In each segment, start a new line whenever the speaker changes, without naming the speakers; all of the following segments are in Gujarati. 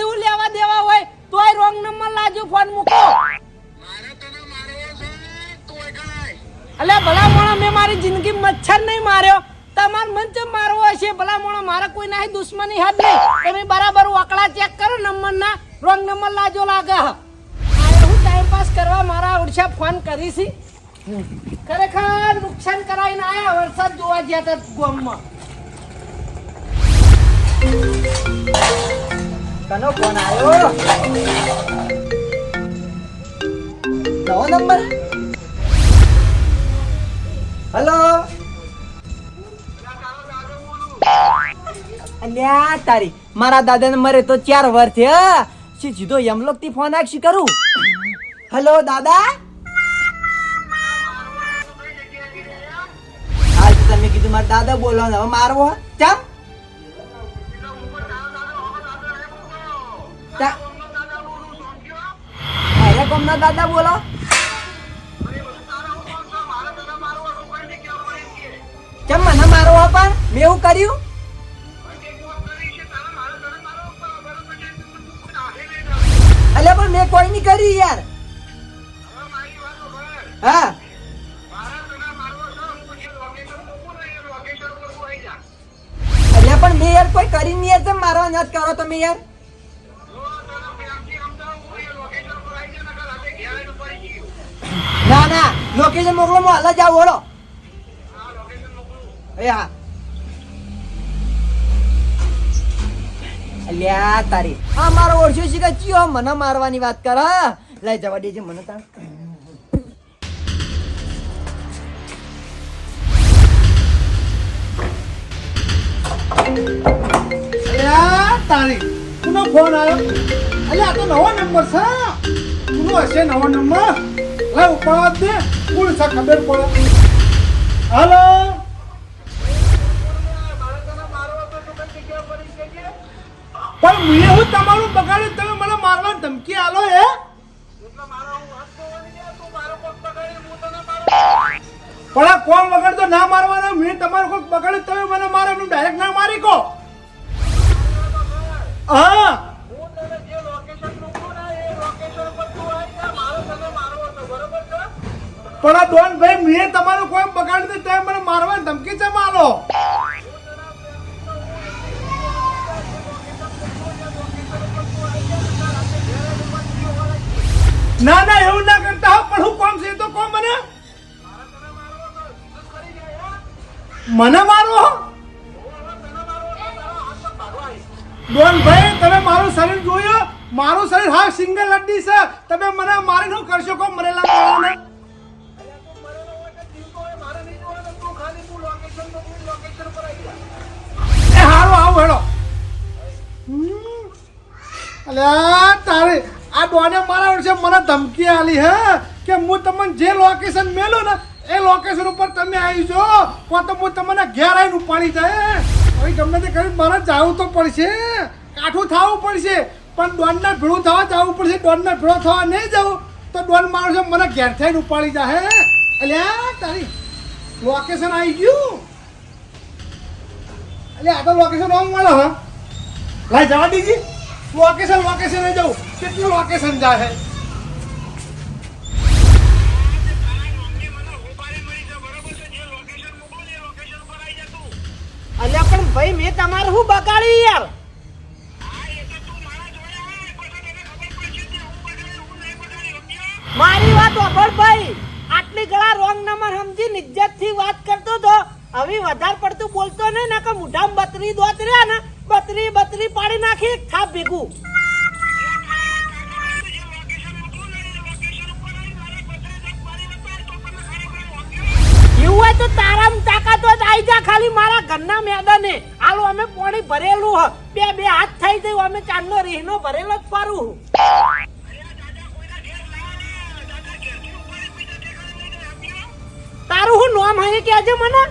હું લેવા દેવા હોય તોય રોંગ નંબર લાજો ફોન મૂકો અલે ભલા મોણા મેં મારી જિંદગી મચ્છર નહીં માર્યો. તમાર મન ચમ મારવો હશે. ભલા મોણા મારા કોઈ નાહી દુશ્મની હાથ નહીં. તમે બરાબર વાકડા ચેક કરો નંબર ના રોંગ નંબર લાજો લાગે. હ. હું ટાઈમ પાસ કરવા મારા ઓળશા ફોન કરી છી. ખરેખર નુકસાન કરાવીને આયા વરસાદ જોવા ગયા હતા ગામમાં.
કનો ફોન આવ્યો. નવો નંબર હલો અલ્યા, તારી, મારા દાદાને મરે તો ચાર વાર છે શી સીધો યમલોકથી ફોન આક્ષી કરું? હલો દાદા? હાલ તમે કીધું મારા દાદા બોલો હવે મારવો ચમ? અરે કોમના દાદા બોલો. કેમ મને મારો પણ? મેં એવું કર્યું? અલ્યા પણ મેં કોઈ નહીં કરી યાર. હા. અલ્યા પણ મેં યાર કોઈ કરી નહીં યાર. તમે અનાજ કરો તમે યાર? ના ના લોકેશન મોકલો, હું હાલ જ આવું ઓળો અલ્યા, તારી. આ મારો ઓળશો કે ચિયો? મને મારવાની વાત કર લઈ જવા દેજે મને
તાર. તારી ફોન આવ્યો? અલ્યા તો નવો નંબર છે. કોનો હશે નવો નંબર લે ઉપાડ દે. કોણ છે ખબર પડે? હાલો? પણ મેં હું તમારું બગાડ્યું તમે મને મારવા ધમકી આલો હે? પણ આ કોણ વગર તો ના મારવાના? મેં તમારું કોઈ બગાડ્યું તમે મને મારો ડાયરેક્ટ ના મારી કો. હા. પણ આ ડોન ભાઈ મેં તમારો કોઈ બગાડ્યું તમે મને મારવાની ધમકી છે મારો? ના ના એવું ના કરતા હો પણ હું કોમ છે? તો કોમ મને? મને મારો? ડોન ભાઈ તમે મારું શરીર જોયું? મારું શરીર હા સિંગલ લડ્ડી છે. તમે મને મારી શું કરશો? કો મરેલા માણસને? એ હારું આવું હેડો. અલ્યા તારે, આ ડોને મારા વર્ષે મને ધમકી આલી હે કે હું તમને જે લોકેશન મેલું ને એ લોકેશન ઉપર તમે આવી જો કો તો હું તમને ઘેર આવીને ઉપાડી હવે ગમે તે કરીને મારે જવું તો પડશે. કાઠું થવું પડશે. પણ ડોનને ભેળું થવા જવું પડશે. ડોનને ભેળો થવા નહીં જવું, તો ડોન માણસો મને ઘેર થઈને ઉપાડી જાહે અલ્યા તારી લોકેશન આવી ગયું. અલ્યા આ તો લોકેશન ઓમ મળે હા. લાઈ જવા દીજી. લોકેશન લોકેશન જવું. કેટલું લોકેશન જાહે
અલ્યા, પણ ભાઈ, મેં તમારું શું બગાડ્યું યાર? મારી વાત વાપર ભાઈ. આટલી ગળા રોંગ નંબર સમજી ઇજ્જતથી વાત કરતો તો હવે વધારે પડતું બોલતો નહીં, ને કે મુઢામ બતરી દોત રહ્યા ને, બત્રી બત્રી પાડી નાખી થાપ ભેગું. એવું હોય તો તારામ તાકાત તો આઈ જા ખાલી મારા ઘરના મેદાને. હાલો, અમે પાણી ભરેલું હ. બે બે હાથ થઈ ગયું, અમે ચાંદનો રીહનો ભરેલો જ ફરું તારું હું નામ હે કે મને?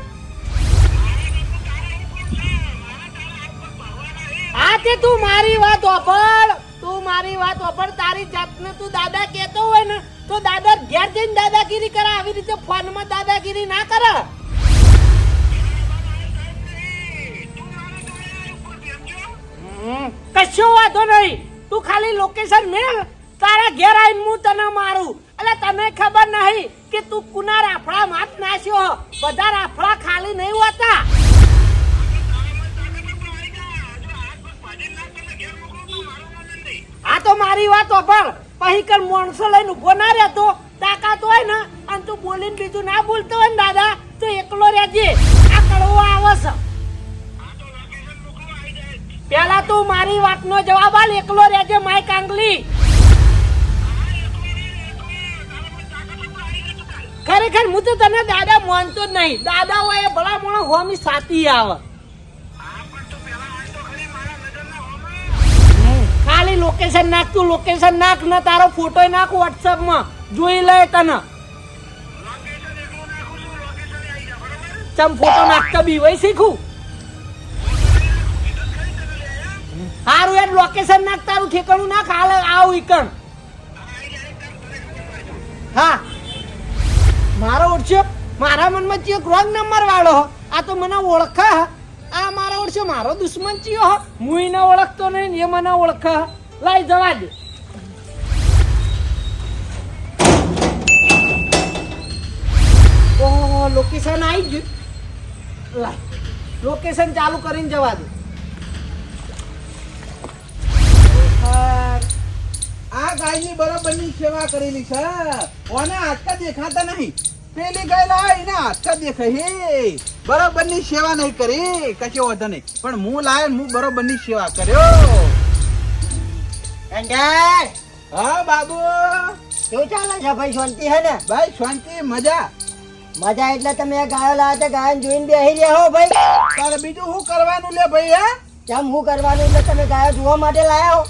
હા, તે તું મારી વાત ઓફળ તું મારી વાત ઓફળ તારી જાતને તું દાદા કહેતો હોય ને, તો દાદા ઘેર જઈને દાદાગીરી કરે, આવી રીતે ફોનમાં દાદાગીરી ના કરે. કશો વાંધો નહીં. તું ખાલી લોકેશન મેળ, તારા ઘેર આવીને હું તને મારું. એટલે તને ખબર નહીં કે તું કુના રાફડા માથ નાખ્યો બધા રાફડા ખાલી નહીં હોતા. આ તો મારી વાત પણ. પછી કર માણસો લઈને ઊભો ના રહેતો, તાકાત હોય ને, અને તું બોલીને બીજું ના બોલતો હોય ને દાદા, તો એકલો રહેજે. આ કડવો આવે છે. પેલા તું મારી વાતનો જવાબ આલ, એકલો રહેજે માય કાંગલી ખરેખર હું તો તને દાદા માનતો જ નહીં. દાદા હોય ભલા મોણો હોમી સાતી આવે. ખાલી લોકેશન નાખ તું લોકેશન નાખ, ને તારો ફોટો નાખ વોટ્સઅપમાં જોઈ લે તને. ચમ ફોટો નાખતા બી હોય શીખું? હારું યાર લોકેશન નાખ, તારું ઠેકાણું નાખ, હાલ આવ ઈકણ હા. મારો ઓળખ્યો મારા મનમાં ચિયો રોંગ નંબર વાળો. આ તો મને ઓળખા આ મારા ઓળખ્યો મારો દુશ્મન ચિયો હો. હું એને ઓળખતો નહીં એ મને ઓળખા. લાઈ જવા દે. ઓહો લોકેશન આવી ગયું. લા લોકેશન ચાલુ કરીને જવા દે.
આ ગાયની બરોબરની સેવા કરેલી છે. ઓને આજકા દેખાતા નહીં. પેલી ગયેલા એને હાથકા દેખાય હે. બરોબરની સેવા નહીં કરી કશો વાંધો નહીં. પણ હું લાય હું બરોબરની સેવા કર્યો.
કંગાર
હા બાબુ.
શું ચાલે છે ભાઈ શાંતિ હે ને?
ભાઈ શાંતિ મજા.
મજા એટલે તમે ગાયો લાવ્યા તો ગાયન જોઈને બેહી રહ્યા હો ભાઈ.
તારે બીજું શું કરવાનું લે ભાઈ હે?
કેમ હું કરવાનું એટલે તમે ગાયો જોવા માટે લાયા હો?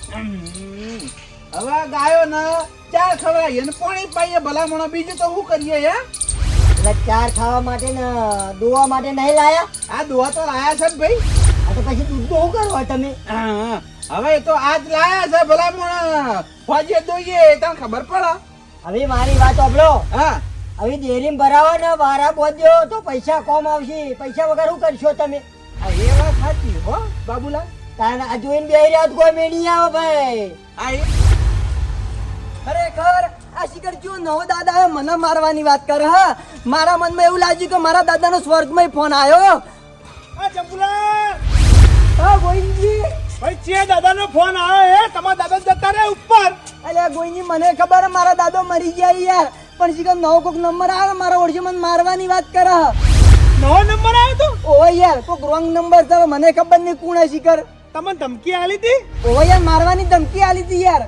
હવે ગાયો ને ચાર ખવડાવીએ ને પાણી પાઈએ ભલામણો. બીજું તો શું કરીએ હે?
ચાર ખાવા માટે ને દોવા માટે નહીં લાયા?
આ દોવા તો લાયા છે ભાઈ.
આ તો પછી દૂધ બહુ કરવા તમે?
હા, હવે તો આજ લાયા છે ભલા ભલામણ ફોજે દોઈએ તમને ખબર પડે.
હવે મારી વાત સાંભળો.
હા.
હવે ડેરીમાં ભરાવો ને વારા બોધ્યો તો પૈસા કોમ આવશે. પૈસા વગર શું કરશો તમે?
એ વાત સાચી હો બાબુલા
કારણ આ જોઈને બેહી રહ્યા કોઈ મેળી આવે ભાઈ.
આ
ખરેખર આ નવો દાદા મને મારવાની વાત કરે હા. મારા મનમાં એવું લાગ્યું કે મારા દાદાનો સ્વર્ગમાં ફોન આવ્યો
આ જંબુલા!
હા ગોવિંદજી.
ભાઈ ચે દાદાનો ફોન આવ્યો હે તમારા દાદા જતા રહે ઉપર.
અલ્યા ગોઈની મને ખબર મારા દાદો મરી ગયા યાર. પણ શિખર નવો કોક નંબર આવે મારા ઓળખી મને મારવાની વાત કરે
નવો નંબર આવ્યો તો?
ઓ યાર કોક રોંગ નંબર છે મને ખબર નહીં કોણ હે શિખર
તમને ધમકી આલી હતી
ઓ યાર મારવાની ધમકી આલી હતી યાર.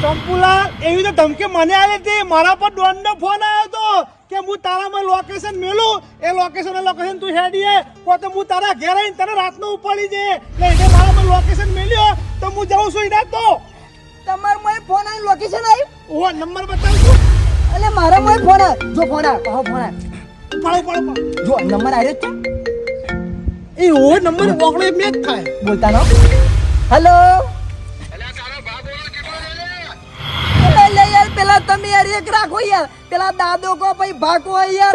ચંપુલા એવી તો ધમકી મને આવી હતી. મારા પર ડોનનો ફોન આવ્યો તો કે હું તારામાં લોકેશન મેલું. એ લોકેશન લોકેશન તું હેડીએ. કો તો હું તારા ઘેર આવીને તને રાતનો ઉપાડી દે. એટલે એને મારામાં લોકેશન મેલ્યો તો હું જાઉં છું એના તો.
તમાર મોય ફોન આવી લોકેશન આવી?
ઓ નંબર બતાવું
છું. એટલે મારા મોય ફોન આવ્યો જો ફોન આવ્યો કહો ફોન આવ્યો
પાડો પાડો પાડો.
જો નંબર આવ્યો છે?
એ ઓ નંબર ઓગળે મેચ થાય.
બોલતા નો હેલો પેલા તમે યાર એક રાખો યાર. પેલા દાદો કો ભાઈ ભાગો યાર.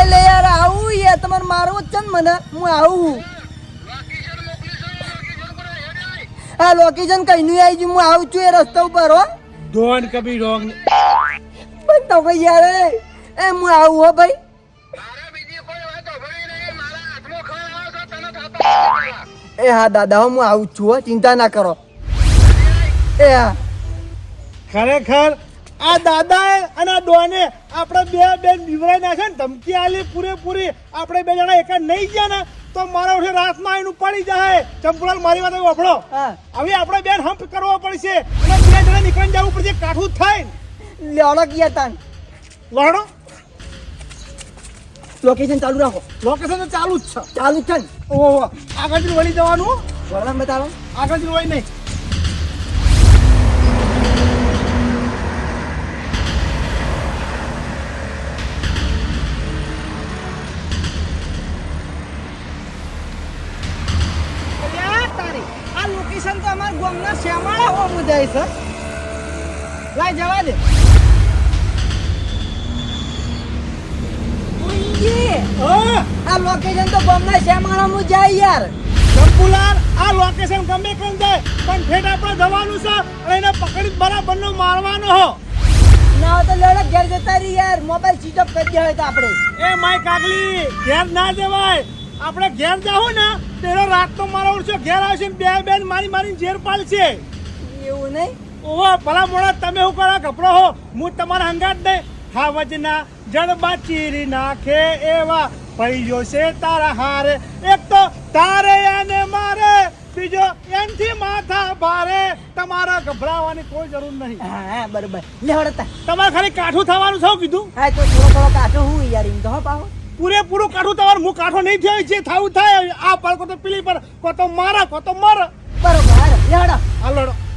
એટલે યાર આવું યાર તમારે મારો જ છે ને મને. હું આવું હા લોકેશન કઈ નું આવી ગયું હું આવું છું એ રસ્તા ઉપર હો.
ડોન કભી રોંગ
પણ તો ભાઈ યાર એ એ હું આવું હો ભાઈ. એ હા દાદા હું આવું છું ચિંતા ના કરો. એ હા.
ખરેખર આ દાદાએ અને આ ડોને આપણે બે બેન બીવરાઈ નાખે ને ધમકી આલી પૂરેપૂરી આપણે બે જણા એકા નહીં ગયા ને તો મારા ઉઠે રાતમાં આવીને ઉપાડી જાય ચંપુલાલ મારી વાત વફડો
હા.
હવે આપણે બેન હમ્પ કરવો પડશે. અને બે જણા નીકળી જવું પડશે કાઠું થાય
લેવડો ગયા તાન.
લડો
લોકેશન ચાલુ રાખો.
લોકેશન તો ચાલુ જ છે.
ચાલુ જ છે ને.
ઓહો આગળથી વળી જવાનું?
વળાંક બતાવો
આગળથી વળી નહીં.
લોકેશન તો અમારા ગામના શ્યામાળા હોવું જાય છે. લાય જવા દે.
ઉંજી, આ લોકેશન તો ગામના શ્યામાળામાં જાય યાર.
ગંપુલાલ આ લોકેશન ગમે કેમ જાય પણ ફેટ આપણે જવાનું છે અને એને પકડી બરાબરનો મારવાનો હો.
ના તો લડક ઘેર જતા રહી યાર. મોબાઈલ સ્વિચ ઓફ કરી દેવાય તો આપણે.
એ માય કાગલી ઘેર ના જવાય. આપણે ઘેર જાવ ને તેનો રાતનો મારો ઉડશો. ઘેર આવશે ને બે બેન મારી મારી ઝેર પાડશે.
એવું નહીં?
ઓહો ભલા મોડા તમે હું કરા? ગભરો હો. હું તમારા હંગાત નહીં હાવજના જડબા ચીરી નાખે એવા પૈયો છે તારા હારે. એક તો તારે અને મારે બીજો એનથી માથા ભારે. તમારા ગભરાવાની કોઈ જરૂર નહીં.
હા બરોબર. લે તા
તમારે ખાલી કાઠું થવાનું છે કીધું?
હા તો થોડો થોડો કાચો હું યાર ઇન તો પાહો.
પૂરેપૂરું કાઠું તમારું હું કાઠો નહીં થયો જે થાવું થાય આ પર કો તો પીલી પર કો તો મારા કો તો મારા.
બરોબર હાલો, લેવડો
હાલ.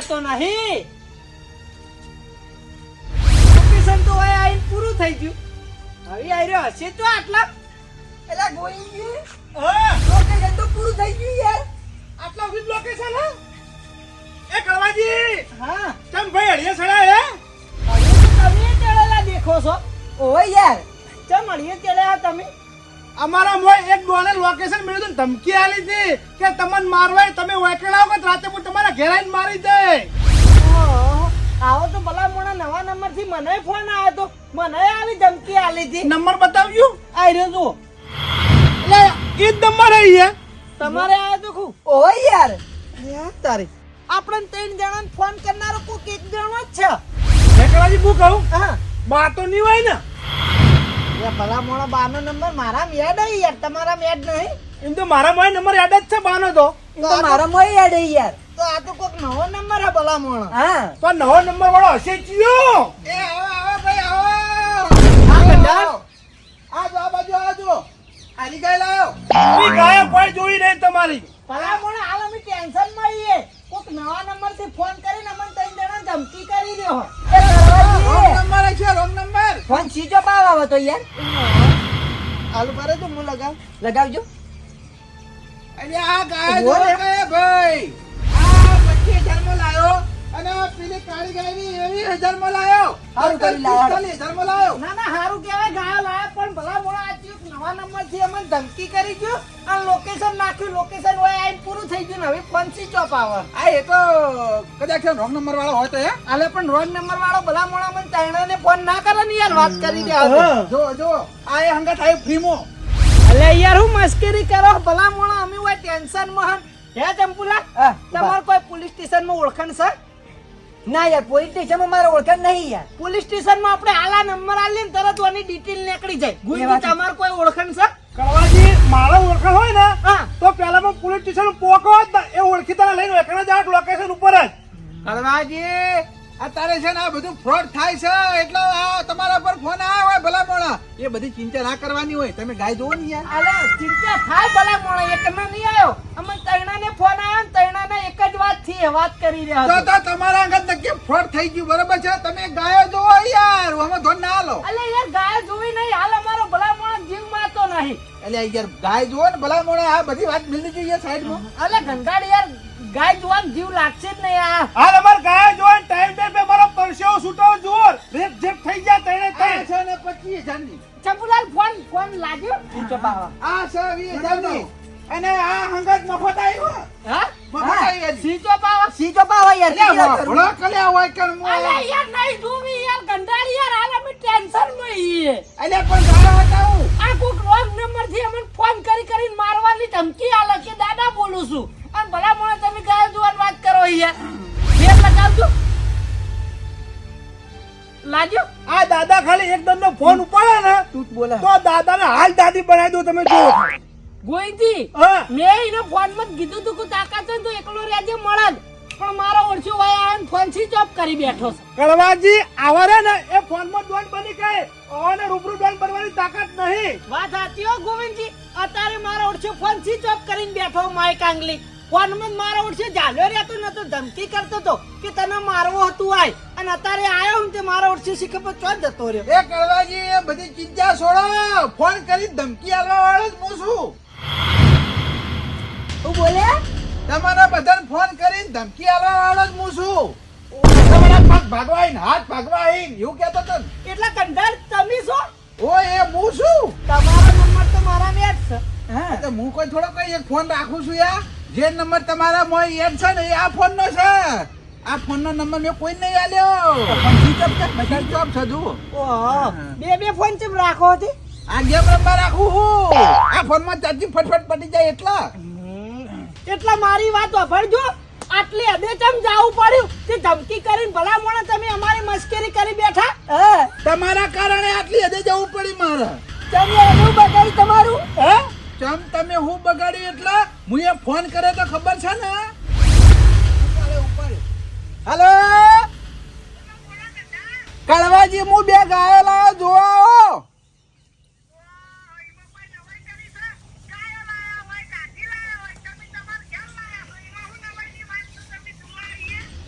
ફોને ઉપાડતો નહીં. લોકેશન તો હવે આવીને પૂરું થઈ ગયું. હવે આર્યો હશે તો આટલા.
એલા ગોઈ
હા
લોકેશન તો પૂરું થઈ ગયું યાર.
આટલા સુધી લોકેશન હા? એ કળવાજી
હા.
તમ ભાઈ અડિયા સડા હે?
તમે ચડેલા દેખો છો.
ઓય યાર
ચમ મળીએ ચડ્યા તમે?
અમારા મોય એક ડોલર લોકેશન મેળવ્યું ધમકી આલી હતી કે તમને મારવાય તમે વેકડા કે રાતે હું તમારા ઘેર આવીને મારી દે
આવો તો ભલા મોણા નવા નંબરથી મને ફોન આવ્યો તો. મને આવી ધમકી આલી હતી.
નંબર બતાવ્યું
રહ્યો જુઓ
એટલે એ જ નંબર આવી
તમારે આવ્યો તો ખુ
ઓ યાર.
તારી. આપણે ત્રણ જણાને ફોન કરનારો કોક એક જણો જ છે.
વેકડાજી હું કહું?
હા.
બાતો નહીં હોય ને?
એ ભલા મોણા બાનો નંબર મારા મેડ આવી યાર. તમારા યાદ નહીં?
એમ તો મારા મોય નંબર યાદ જ છે બાનો તો.
મારા મોય યાદ હે યાર.
તો આ તો કોક નવો નંબર હે ભલા મોણા.
હા.
તો નવો નંબર વાળો હશે
એ આવો આવો ભાઈ આવો.
આ
જો આ બાજુ આ જો આની ગાય લાયો
ઈ ગાયબ કોઈ જોઈ નહીં તમારી.
ભલા મોણા હાલ અમે ટેન્શનમાં આવીએ. કોઈક નવા નંબરથી ફોન કરીને અમને ત્રણ જણા ધમકી કરી રહ્યો.
રોંગ નંબર છે wrong number.
Phone switch off આવે તો યાર.
આલુ ભરે તો હું લગાવ.
લગાવજો.
અને આ ગાય ભાઈ? આ પછી હજારમાં લાયો. અને પેલી કાળી ગાયની એવી હજારમાં લાયો.
હારું કરી લાયો.
હજારમાં લાયો.
ના ના હારું કેવાય ગાયો લાયો પણ ભલા મોડા આજ નવા નંબરથી અમને ધમકી કરી ગયો. અને લોકેશન નાખ્યું લોકેશન હોય આઈને પૂરું થઈ ગયું ને હવે ફોન સ્વિચ ઓફ આવે.
આ એ તો કદાચ રોંગ નંબર વાળો હોય તો હે?
આલે પણ રોંગ નંબર વાળો ભલા મોડા મને તૈણાને ફોન ના કરે ને યાર વાત કરી દે
જો જો આ એ હંગત આઈ ફ્રીમો.
અલે યાર હું મસ્કરી કરો ભલા મોડા અમે હોય ટેન્શનમાં હે ચંપુલા તમાર કોઈ પોલીસ સ્ટેશનમાં ઓળખાણ છે
ના યાર પોલીસ સ્ટેશનમાં મારે ઓળખાણ નહીં યાર.
પોલીસ સ્ટેશનમાં આપણે આલા નંબર આલીએ ને તરત ઓની ડિટેલ નીકળી જાય.
ગુઈ
તમાર કોઈ ઓળખાણ છે
કળવાજી મારો ઓળખાણ હોય ને
હા.
તો પેલામાં પોલીસ સ્ટેશન પોકો જ એ ઓળખી તને લઈને વેકડા જાટ લોકેશન ઉપર જ.
કળવાજી અત્યારે છે ને આ બધું ફ્રોડ થાય છે એટલે આ તમારા પર ફોન આવે ભલા મોણા એ બધી ચિંતા ના કરવાની હોય તમે ગાય જોવો ને યાર.
અલે ચિંતા થાય ભલા મોણા એક ના નહીં આવ્યો અમે તૈણાને ફોન આવ્યો ને તૈણાને એક જ વાતથી વાત કરી રહ્યા
તો તો તમારા અંગત નક્કી ફ્રોડ થઈ ગયું બરોબર છે? તમે ગાયો જોવો યાર અમે ધોન ના લો
અલે યાર ગાય જોવી નહીં હાલ અમારો ભલા મોણા જીવ મારતો નહીં.
એટલે યાર ગાય જોવો ને ભલા મોણા આ બધી વાત મિલવી જોઈએ સાઈડમાં.
અલે ગંગાડ યાર ગાય જોવાનું જીવ લાગશે જ નહીં આ.
હાલ તમાર ગાય જોઈને ટાઈમ ટાઈમ પે મારો પરસેવો છૂટો જોર. રેપ જેપ થઈ જાય તણે
આ છે ને 25000 ની
ચંપુલાલ ફોન ફોન લાગ્યો?
આ છે 20000 ની અને આ હંગત મફત આવ્યો
હા?
મફત આવી હજી.
સીચો
સીજો પાવા યાર?
વાપરો કલ્યા હોય કે હું
અલે યાર નહીં જોવી યાર ગંડાડ યાર હાલ અમે ટેન્શનમાં
એટલે પણ ગાળો હટાવું?
આ કોક રોંગ નંબરથી અમને ફોન કરી કરીને મારવાની ધમકી આલે કે દાદા બોલું છું. અને ભલા મોણે તમે ગાય જોવાની વાત કરો યાર ફેર લગાવજો લાગ્યો?
આ દાદા ખાલી એક દમ ફોન ઉપાડે ને
તું બોલે.
તો દાદાને હાલ દાદી બનાવી દો તમે જુઓ.
ગોઈથી મેં એને ફોનમાં કીધું તું કે તાકાત હોય તો એકલો રહેજે મળદ પણ મારો ઓળખ્યો ભાઈ આને ફોન સ્વિચ ઓફ કરી બેઠો છે.
કડવાજી આવારે ને એ ફોનમાં ડોન બની ગઈ. ઓને રૂબરૂ ડોન બનવાની તાકાત નહીં.
વાત સાચી હો ગોવિંદજી. અત્યારે મારો ઓળખ્યો ફોન સ્વિચ ઓફ કરીને બેઠો માઈક આંગલી ફોનમાં મારો ઓળખ્યો જાલ્યો રહેતો નતો ધમકી કરતો તો કે તને મારવો હતું આય. અને અત્યારે આયો હું તે મારો ઓળખ્યો શીખે પર ચો જતો રહ્યો.
એ કડવાજી એ બધી ચિંતા છોડો. ફોન કરી ધમકી આલવા વાળો જ હું છું
તું બોલે?
તમારા બધાને ફોન કરીને ધમકી આલવા વાળો જ હું છું તમારા પગ ભાગવા આઈને, હાથ ભાગવા આઈને, એવું કહેતો તો.
એટલા કંડાર તમે છો?
ઓ એ હું છું?
તમારો નંબર તો મારા ને જ છે.
હા?
તો હું કોઈ થોડો કઈ એક ફોન રાખું છું યાર? જે નંબર તમારા મોય એમ છે ને એ આ ફોન નો છે. આ ફોન નો નંબર મેં કોઈ નહીં આલ્યો. બધા ચોપ છે જુઓ.
બે બે ફોન ચેમ રાખો હતી?
આ ગેમ રમવા રાખું હું. આ ફોનમાં ચાર્જિંગ ફટફટ પટી જાય એટલા.
એટલા મારી વાત વાપરજો. આટલી હદે ચમ જાવું પડ્યું. તે ધમકી કરીને ભલા મોણે તમે અમારી મસ્કરી કરી બેઠા?
હા?
તમારા કારણે આટલી હદે જવું પડી મારે.
તમે એનું બગાડી તમારું?
હે?
ચમ તમે હું બગાડ્યું એટલે? હું એ ફોન કર્યો તો ખબર છે ને? હેલો કળવાજી હું બે ગાયેલા જોવા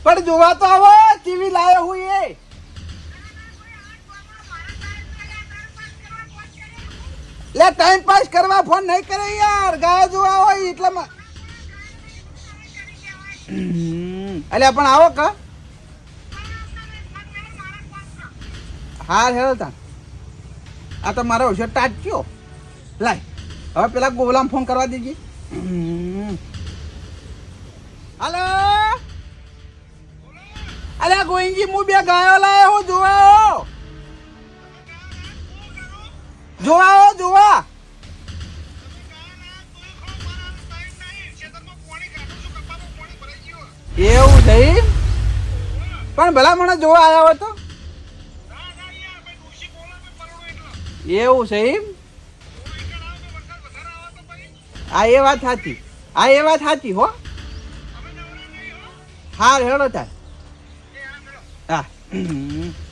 પણ જોવા તો આવો ટીવી લાવ્યો હું એ. લે ટાઈમ પાસ કરવા ફોન નહીં કરે યાર, ગાયો જોવા હોય એટલે અલ્યા, પણ આવો કા. હાર હેરો તા આ તો મારો હોશિયાર ટાટક્યો લાય, હવે પેલા ગોલામ ફોન કરવા દેજે. હલો? અલ્યા, ગોવિંદજી, હું બે ગાયો લાયો, હું જોવા આવો જોવા આવો જોવા. એવું થઈ પણ ભલા મને જોવા આવ્યા હોય તો? એવું છે આ એ વાત સાચી. આ એ વાત સાચી હો. હા હેડો તાર. હા.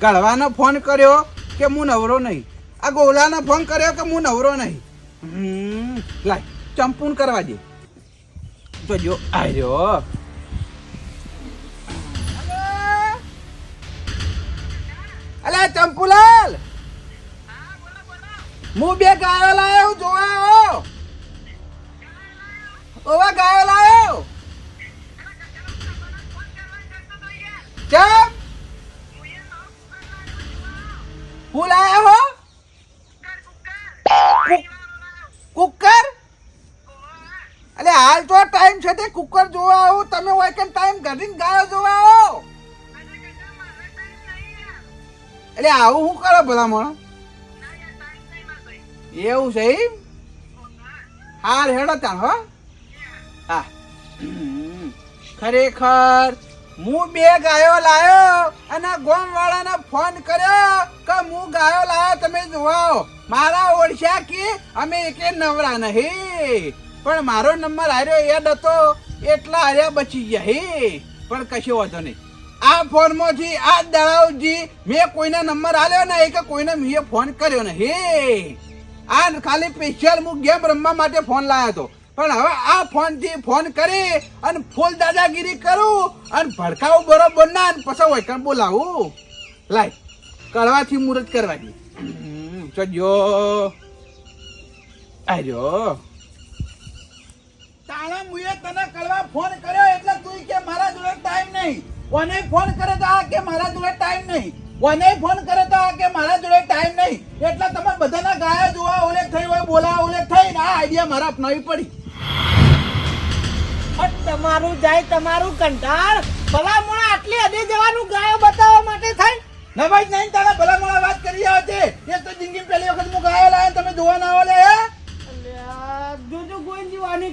કળવાનો ફોન કર્યો કે હું નવરો નહીં? આ ગોલાનો ફોન કર્યો કે હું નવરો નહીં? લાય, ચંપૂન કરવા દે. તો જો આર્યો અલે ચંપુલાલ! હું બે ગાયો લાયો જોવા આવો ઓવા ગાયો લાયો. ચમ હું લાયો? તે કુકર જોવા આવો, તમે હોય કે ટાઈમ કાઢીને ગાયો જોવા આવો. એટલે આવું શું કરો ભલા એવું છે એમ? હાર હેડો ત્યાં, હો. હા. ખરેખર હું બે ગાયો લાયો અને ગોમ વાળાને ફોન કર્યો કે હું ગાયો લાયો, તમે જોવાઓ મારા ઓળખ્યા કે અમે એકે નવરા નહીં. પણ મારો નંબર આવ્યો યાદ હતો, એટલા હાર્યા બચી ગયા. હે, પણ કશો વાંધો નહીં. આ ફોનમાંથી આ દળાવજી મેં કોઈના નંબર આલ્યો ને કે કોઈને મેં ફોન કર્યો ને હે, આ ખાલી સ્પેશિયલ હું ગેમ રમવા માટે ફોન લાવ્યો હતો. પણ હવે આ ફોનથી ફોન કરી અને ફૂલ દાદાગીરી કરું અને ભડકાવું બરોબર ના અને પછી વૈકણ બોલાવું? લાય કરવાથી મુહૂર્ત કરવાની. ચડ્યો આર્યો. તાણા મુએ તને કળવા ફોન કર્યો એટલે તું કે મારા જોડે ટાઈમ નહીં. ઓને ફોન કરે તો આ કે મારા જોડે ટાઈમ નહીં. ઓને ફોન કરે તો આ કે મારા જોડે ટાઈમ નહીં. એટલે તમે બધાના ગાયા જોવા ઓલે થઈ હોય બોલા ઓલે થઈ ને આ આઈડિયા મારા અપનાવી પડી.
પણ તમારું જાય તમારું કંટાળ. ભલા મોણા આટલી હદે જવાનું ગાયો બતાવવા માટે થાય
ના? ભાઈ નહીં તારા ભલા મોડા વાત કરી આવે છે એ તો જિંદગી પહેલી વખત હું ગાયો લાવ્યો તમે જોવા ના આવો લે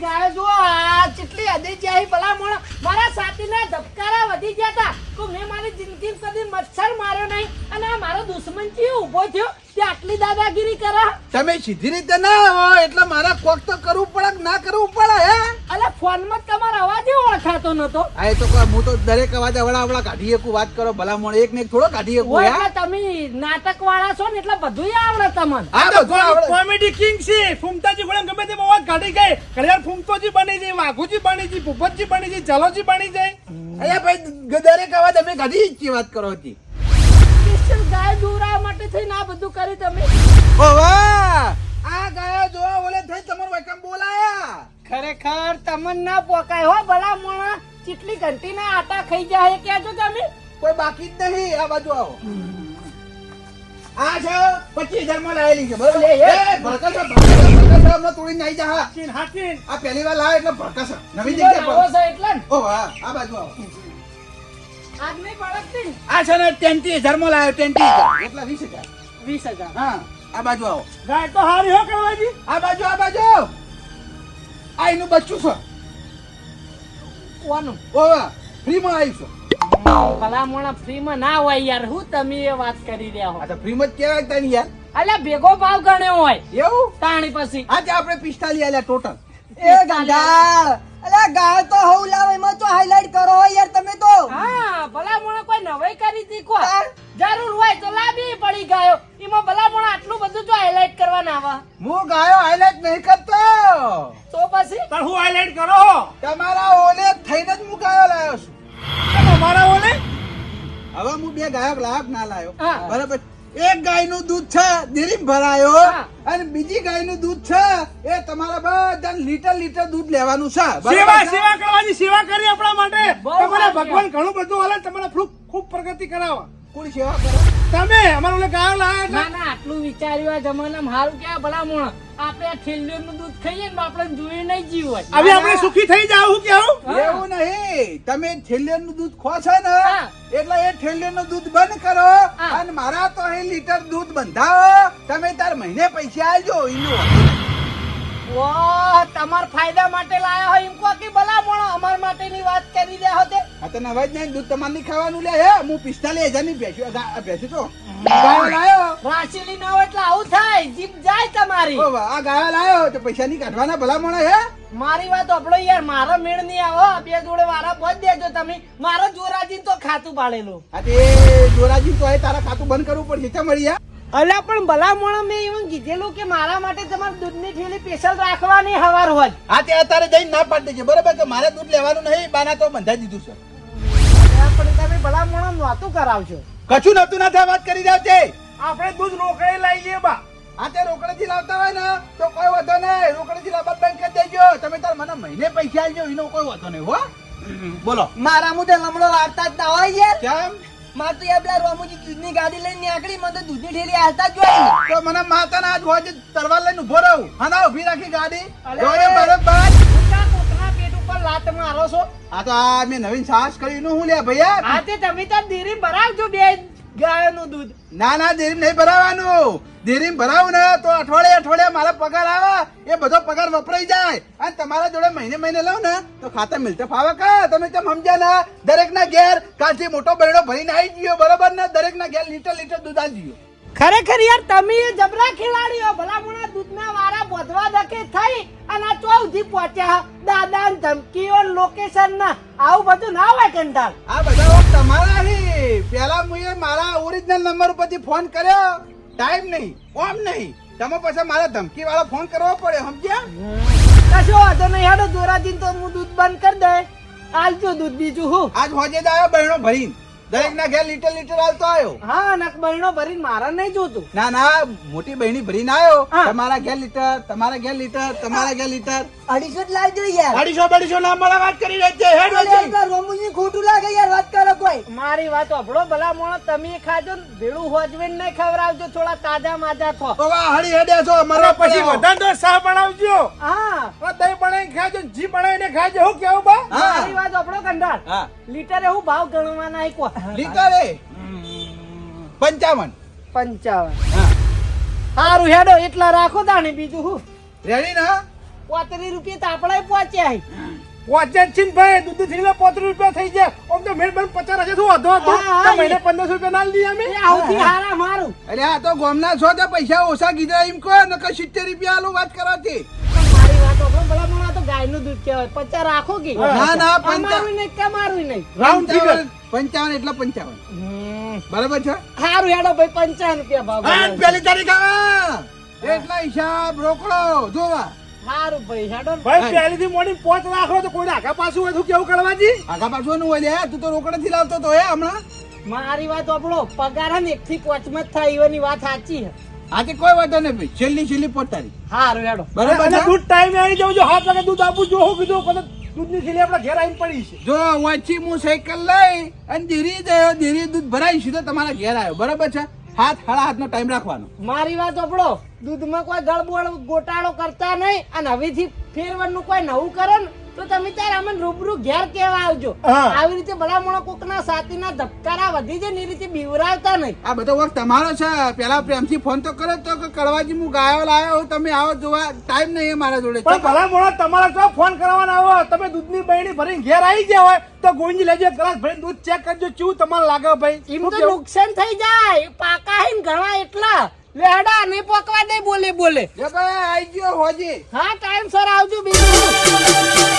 આ કેટલી હદે જાય ભલા મોણા. મારા સાથીના ધબકારા વધી ગયા હતા તો મેં મારી જિંદગી કદી મચ્છર માર્યો નહીં. અને આ મારો દુશ્મન છે ઊભો થયો? તે આટલી દાદાગીરી કરા?
તમે સીધી રીતે ના હો એટલે મારા કોક તો કરવું પડે ના કરવું પડે હે?
અલે ફોનમાં તમારો અવાજ ઓળખાતો નતો
આ તો હું તો દરેક અવાજ અવળા અવળા કાઢી શકું વાત કરો ભલા એક ને એક થોડો કાઢી શકું
હોય
યાર
એટલે તમે નાટક વાળા છો ને એટલે બધું આવડે તમને.
આ તો
કોમેડી કિંગ છે. ફૂમતાજી ગોળમ ગમે તે અવાજ કાઢી ગઈ કલ્યાણ ફૂમતોજી બની જાય વાઘુજી બની જાય ભૂપતજી બની જાય ચાલોજી બની જાય.
અરે ભાઈ દરેક અવાજ અમે કાઢી જ વાત કરો હતી
સ્પેશિયલ ગાય દોરા માટે થઈને આ બધું કરી તમે.
ઓ વાહ આ ગાયો જોવા ઓલે થઈ તમારું
ખરેખર તમને ના પોકાય. હો ભલા મોણા ચીટલી ઘંટી ના આટા ખાઈ જાય એ કહેજો તમે.
કોઈ બાકી જ નહીં આ બાજુ આવો. આ છે પચીસ હજારમાં લાયેલી છે બરોબર? ભડકાશો, ભડકાશો, હમણાં તોડીને નાઈ જા હા.
હાચીન હાચીન
આ પહેલી વાર લાવે એટલે ભડકાશો. નવી જગ્યા પર
એટલે
ઓ વાહ આ બાજુ આવો.
નહીં
આ છે ને ત્યાંથી હજારમાં લાવ્યો ત્યાંથી હજાર. એટલા વીસ હજાર.
વીસ હજાર.
હા આ બાજુ આવો.
ગાય તો હારી હો કરવાજી
આ બાજુ આ બાજુ આ એનું બચ્ચું છે.
કોનું?
ઓ વાહ ફ્રીમાં આવ્યું છે.
ભલા મોણા ફ્રીમાં ના હોય યાર હું તમે એ વાત કરી રહ્યા હો.
તો ફ્રીમાં જ કહેવાય તને યાર.
અલ્યા ભેગો ભાવ ગણ્યો હોય.
એવું?
તાણી પછી.
આજે આપણે પિસ્તાલી આલ્યા ટોટલ
એ ગંધાળ અલ્યા ગાળ તો હવ લાવ એમાં તો હાઈલાઈટ કરો યાર તમે તો.
હા ભલા મોણા કોઈ નવાઈ કરી હતી કો જરૂર હોય તો લાવી પડી ગયો. એમાં ભલા પણ આટલું બધું જો હાઇલાઇટ કરવા ના આવા.
હું ગાયો હાઇલાઇટ નહીં કરતો.
તો પછી?
પણ હું હાઇલાઇટ કરો
તમારા ઓલે થઈને જ હું ગાયો લાવ્યો છું.
તમારા ઓલે?
હવે હું બે ગાયક લાયક ના લાયો. બરાબર. એક ગાયનું દૂધ છે ડેરીમાં ભરાયો.
હા.
અને બીજી ગાયનું દૂધ છે એ તમારા બધા લીટર લીટર દૂધ લેવાનું છે.
સેવા સેવા કરવાની સેવા કરી આપણા માટે. તમારે ભગવાન ઘણું બધું હાલે તમારે ખૂબ ખૂબ પ્રગતિ કરાવવા
કોની સેવા કરો?
તમે અમારા ઓલે ગાયો લાયા
ના ના આટલું વિચાર્યું આ જમાનામાં હારું કે ભલા મોણા આપણે આ થેલીઓનું દૂધ ખાઈએ ને આપણે જોયું નહીં જીવ હોય.
હવે આપણે સુખી થઈ જાવ હું કેવું
એવું નહીં. તમે થેલિયરનું દૂધ ખો છો ને એટલે એ થેલિયરનું દૂધ બંધ કરો. અને મારા તો અહીં લીટર દૂધ બંધાવો. તમે તાર મહિને પૈસા આલજો એનું
ઓહ તમાર ફાયદા માટે લાયા હોય એમ કો કે ભલા મોણો અમાર માટેની વાત કરી દે હોતે
આ તને અવાજ નહીં દૂધ તમારની ખાવાનું લે હે? હું પિસ્તાલીસ હજારની ભેંસ્યું ગા- ભેંસ્યું તો. ગાયો લાયો.
ના હોય એટલે આવું થાય જીભ જાય તમારી.
આ ગાયો લાયો તો પૈસા ની કાઢવાના ભલા મળે હે?
મારી વાત આપણો યાર મારો મેળ નહીં આવો. બે જોડે વારા પહોંચ દેજો તમે. મારો જોરાજી તો ખાતું પાડેલું.
અરે તે જોરાજી તો તારા ખાતું બંધ કરવું પડશે. ચા મળી
પણ ભલા મોણા મેં એવું કીધેલું કે મારા માટે તમારે દૂધની થેલી સ્પેશિયલ રાખવાની હવાર હોય.
હા તે અત્યારે જઈને ના પાડી દેજે બરાબર? કે મારે દૂધ લેવાનું નહીં બાના તો બંધાઈ દીધું છે.
પણ તમે ભલા મોણા નહોતું કરાવજો.
કશું નતું ના થાય વાત કરી રહ્યા છે
આપણે દૂધ રોકડે લઈએ બા.
આ તે રોકડેથી લાવતા હોય ને તો કોઈ વધો નહીં. રોકડેથી લાવવા બંધ કરી દેજો. તમે તાર મને મહિને પૈસા આલજો એનો કોઈ વધો નહીં હો. બોલો.
મારા મુદે લમડો લાવતા જ ના હોય યાર.
કેમ?
માર તો યાર પેલા રોમુજી દૂધની ગાડી લઈને નીકળી મને તો દૂધની ઠેલી હાલતા જોઈ.
તો મને માતા ના આજ હોય તરવાર લઈને ઊભો રહું. હા ઊભી રાખી ગાડી. જોડે બરોબર.
પેટ ઉપર લાત મારો છો.
આ તો આ મેં નવીન સાહસ કર્યું નું હું લે ભૈયા
આ તે તમે તો ધીરે ભરાવજો બે ગાયનું દૂધ.
ના ના દેરી નહીં ભરાવાનું. દેરી ભરાવું ને તો અઠવાડિયે અઠવાડિયે મારા પગાર આવે એ બધો પગાર વપરાઈ જાય. અને તમારા જોડે મહિને મહિને લઉં ને તો ખાતા મિલતે ફાવે કા તમે કેમ સમજ્યા ના? દરેક ના ઘેર કાલથી મોટો બહેણો ભરીને આવી ગયો બરોબર ને? દરેક ના ઘેર લીટર લીટર દૂધ આવી ગયો.
ખરેખર યાર તમે એ જબરા ખેલાડીઓ ભલામણા દૂધના વારા બોધવા દકે થઈ અને આ ચોથી પહોંચ્યા. દાદા ધમકીઓ લોકેશન ના. આવું બધું ના હોય કંટાળ
આ બધા તમારા પેલા મુએ મારા ઓરિજિનલ નંબર ઉપરથી ફોન કર્યો. ટાઈમ નહીં ઓમ નહીં. તમે પછી મારા ધમકી વાળો ફોન કરવો પડે સમજ્યા?
કશો વાંધો નહીં હેડો દોરાજી તો હું દૂધ બંધ કરી દે. આલજો દૂધ બીજું હું.
આજ હોજે જ આવ્યો બહેણો ભરીને. દરેક ના ઘેર લીટર લીટર હાલતો આવ્યો.
હા નક બહેનો ભરીને મારા નહીં જોતું.
ના ના મોટી બહેની ભરીને આવ્યો. તમારા ઘેર લીટર તમારા ઘેર લીટર તમારા ઘેર લીટર
અઢીસો જ લાવજો યાર.
અઢીસો અઢીસો ના મળે વાત કરી રહી છે. હેડ
રોમુજી ખોટું લાગે યાર વાત કરો કોઈ.
મારી વાત અભળો ભલા મોણો તમે ખાજો ને ભેળું હોજવીન નહીં ખવડાવજો થોડા તાજા માજા થો.
ઓવા હળી હેડ્યા છો
મારા પછી વધારે તો સા બનાવજો
હા.
આ દહીં બનાવી ખાજો ને જી બનાવીને ખાજો હું કેવું બા?
મારી વાત અભળો કંડાર
હા.
લીટરે હું ભાવ ગણવાના નાય કો
લીટર પંચાવન.
પંચાવન. સારું હેડો એટલા રાખો તાણે બીજું હું.
રેડી ના
પોતરી રૂપિયા તો આપણે પહોંચ્યા.
પહોંચે જ છે ને ભાઈ દૂધ થઈને પોતરી રૂપિયા થઈ જાય આમ તો મેળ બંધ પચાસ હજાર શું વધો હતો? મહિને પંદરસો રૂપિયા ના લીધી અમે?
આવતી હારા મારું.
અરે આ તો ગોમના છો તો પૈસા ઓછા કીધા એમ કહો નકર સિત્તેર રૂપિયા આલો વાત કરાતી
પણ મારી વાત અભળો ભલા મોણો તો ગાયનું દૂધ કહેવાય. પચાસ રાખો કે?
ના, ના, પંચા-
અમારું નહીં તમારું નહીં.
રાઉન્ડ ફિગર
પંચાવન પંચાવન એટલે પંચાવન. બરાબર છે?
સારું હેડો ભાઈ પંચાવન રૂપિયા ભાવ
પેલી તારીખ આવે. એટલા હિસાબ રોકડો જોવા
સારું ભાઈ હેડો ને.
ભાઈ પહેલીથી મોડી પોચ રાખો તો કોઈ આગા પાછું હોય તો કેવું કરવાજી
આગા પાછું નું હોય તું તો રોકડેથી લાવતો તો હે હમણાં?
મારી વાત આપણો પગાર હે ને એક થી પોચમાં થાય એવાની વાત સાચી છે
આજે કોઈ વાંધો નહીં ભાઈ. છેલ્લી છેલ્લી પોતાની
સારું હેડો.
બરાબર
અને
છે?
દૂધ ટાઈમે આવી જાવ જો હાથ વાગે દૂધ આપું જો હું કીધું પણ દૂધની છેલ્લી આપણા ઘેર આવીને પડી છે.
જો વાંચી હું સાયકલ લઈ અને ધીરી ગયો ધીરી દૂધ ભરાઈ સીધો તમારા ઘેર આવ્યો. બરાબર છે? હાથ હાડા હાથનો ટાઈમ રાખવાનો.
મારી વાત આપણો દૂધમાં કોઈ ગળબોળ ગોટાળો કરતા નહીં અને હવેથી ફેરવાનું કોઈ નવું કરે ને તો તમે ત્યારે અમને રૂબરૂ ઘેર કેવા આવજો? આવી રીતે ભલા મોણો કોકના સાથીના ધબકારા વધી જાય ને એ રીતે બીવરાવતા નહીં.
આ બધો વખત તમારો છે. પેલા પ્રેમથી ફોન તો કરો તો કે કડવાજી હું ગાયો લાયો હું તમે આવો જોવા. ટાઈમ નહીં મારા જોડે.
પણ ભલા મોણા તમારા જો ફોન કરવાનો આવો તમે દૂધની બહેણી ભરીને ઘેર આવી ગયા હોય તો ગોવિંદજી લેજો ગ્લાસ ભરીને દૂધ ચેક કરજો કેવું તમારે લાગે ભાઈ?
એમ તો નુકસાન થઈ જાય. પાકા હે ઘણા એટલા. લેડા નહીં પકવા દે બોલે બોલે.
જો ભાઈ આઈ ગયો હોજી.
હા ટાઈમ સર આવજો બીજું